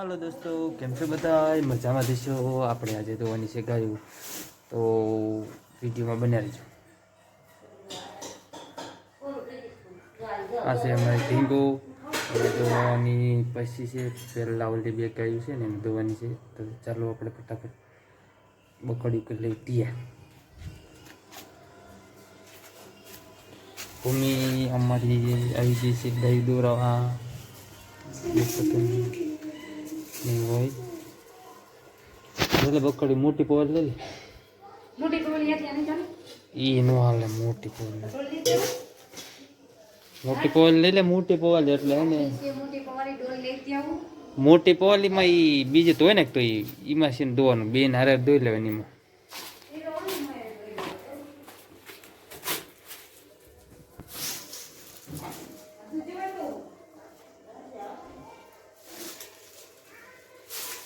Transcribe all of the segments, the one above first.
હાલો દોસ્તો, કેમ છો બધા મજામાં થશો આપણે આજે ધોવાની છે ગાયું. તો વિડીયોમાં બન્યા રહીજો આ છે અમારી ઢીંગો. ધોવાની પછી છે, પહેલાં ઓલી બે ગાયું છે ને એને ધોવાની છે. તો ચાલો આપણે ફટાફટ બકડ્યું કરી લઈ ટીયા ભૂમિ અમારી આવી ગઈ છે ગાયું દોરાવા. એટલે બકડી મોટી પોલ લઈ લે મોટી ચાલો? ઈ નો હાલે મોટી પોલ મોટી પોલ લઈ લે મોટી પોલ એટલે હે ને મોટી કોળી માં ઈ બીજે તો હોય ને તો ઈ ઈમાં છે ધોવાનું બે હારે ધોઈ લેવાની એમાં.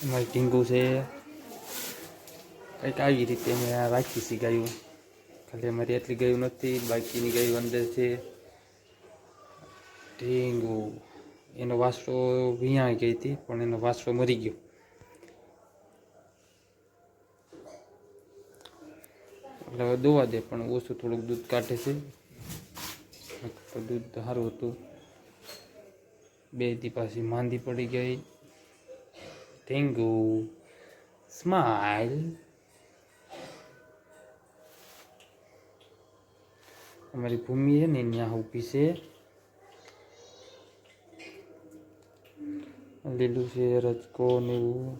અમારી ટીંગુ છે કંઈક આવી રીતે અમે આ રાખી છે ગાયું ખાલી અમારી એટલી ગાયું નથી બાકીની ગાયું અંદર છે ઢીંગુ એનો વાસડો વિયા ગઈ હતી પણ એનો વાસડો મરી ગયો એટલે હવે દોવા દે પણ ઓછું થોડુંક દૂધ કાઢે છે દૂધ સારું હતું બે દી પાછી માંદી પડી ગઈ ઢીંગુ સ્માઇલ અમારી ભૂમિ છે ને ત્યાં ઊભી છે લીલું છે, રજકો ને એવું.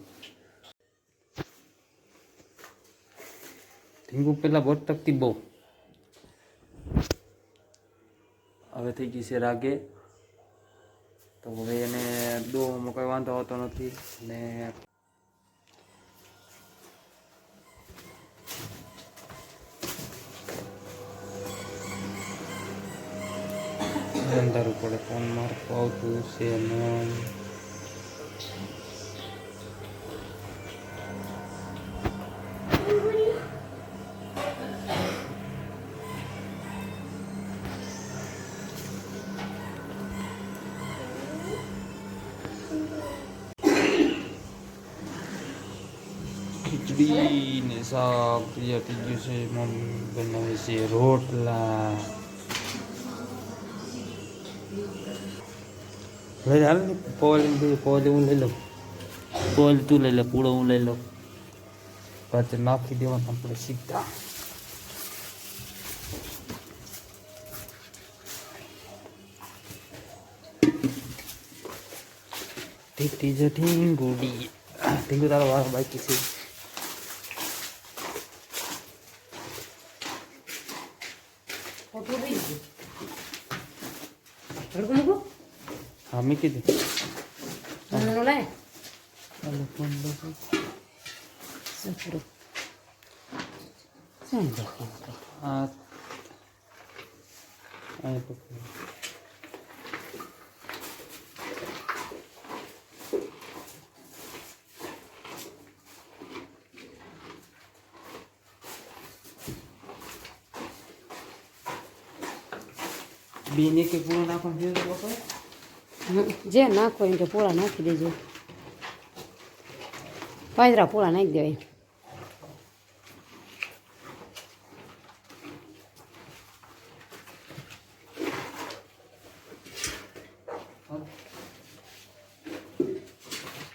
ઢીંગુ પેલા તકતી બહુ. હવે થઈ ગઈ છે રાગે. તો હવે એને દોવામાં કોઈ વાંધો આવતો નથી ને અંધારું પડે ફોન મારતું આવતું છે ને ખીચડી ને શાક તૈયાર થઈ ગયું છે મમ્મી બનાવે છે રોટલા લઈ હાલ ને પોલ પોલ હું લઈ લઉં પોલ તું લઈ લે પૂળો હું લઈ લઉં પાછળ નાખી દેવાનું આપણે સીધા ટીટી જ ગોડી ઢીંગુ તારો વારો બાકી છે ફોટો લઈ ગયું હડકું મૂકું હા મૂકી દે નાનો લાય હાલો, ફોન લો. જે નાખો એમ કે પોળા નાખી દેજો. પાંજરા પોળા નાખી દેવાય.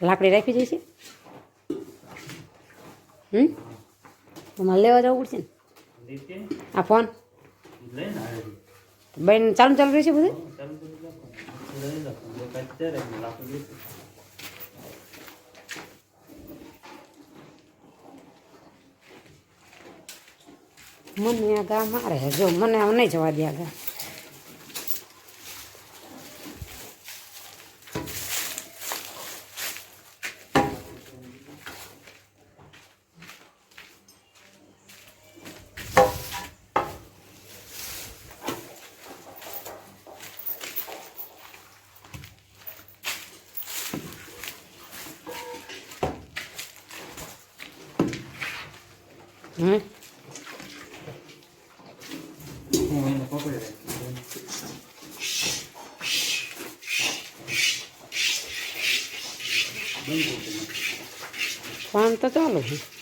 લાકડી રાખી જઈશ? હમ? મારે લેવા જવું પડશે ને? આ ફોન? બેન ચાલુ ચાલુ રહેશે બધું? મને આ ગા મારે જો મને નહીં જવા દે આ હમ કામ તો ચાલુ છે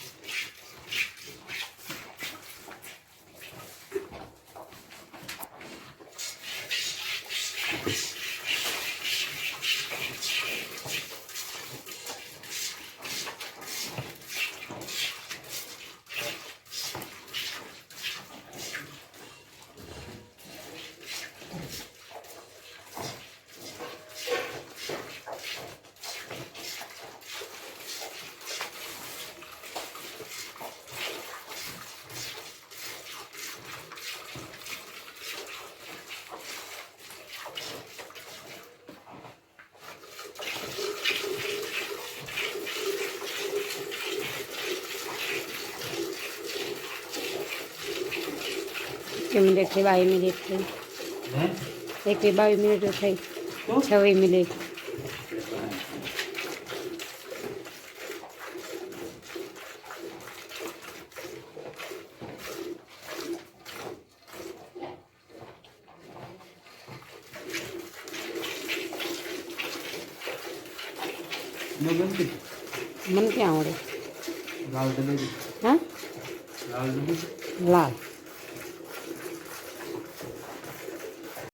એક મિનિટથી બાવીસ મિનિટ થઈ એકવી બાવીસ મિનિટ થઈ છવ્વીસ મિનિટ મને ક્યાં આવડે લાલ જલેબી હા લાલ જલેબી લાલ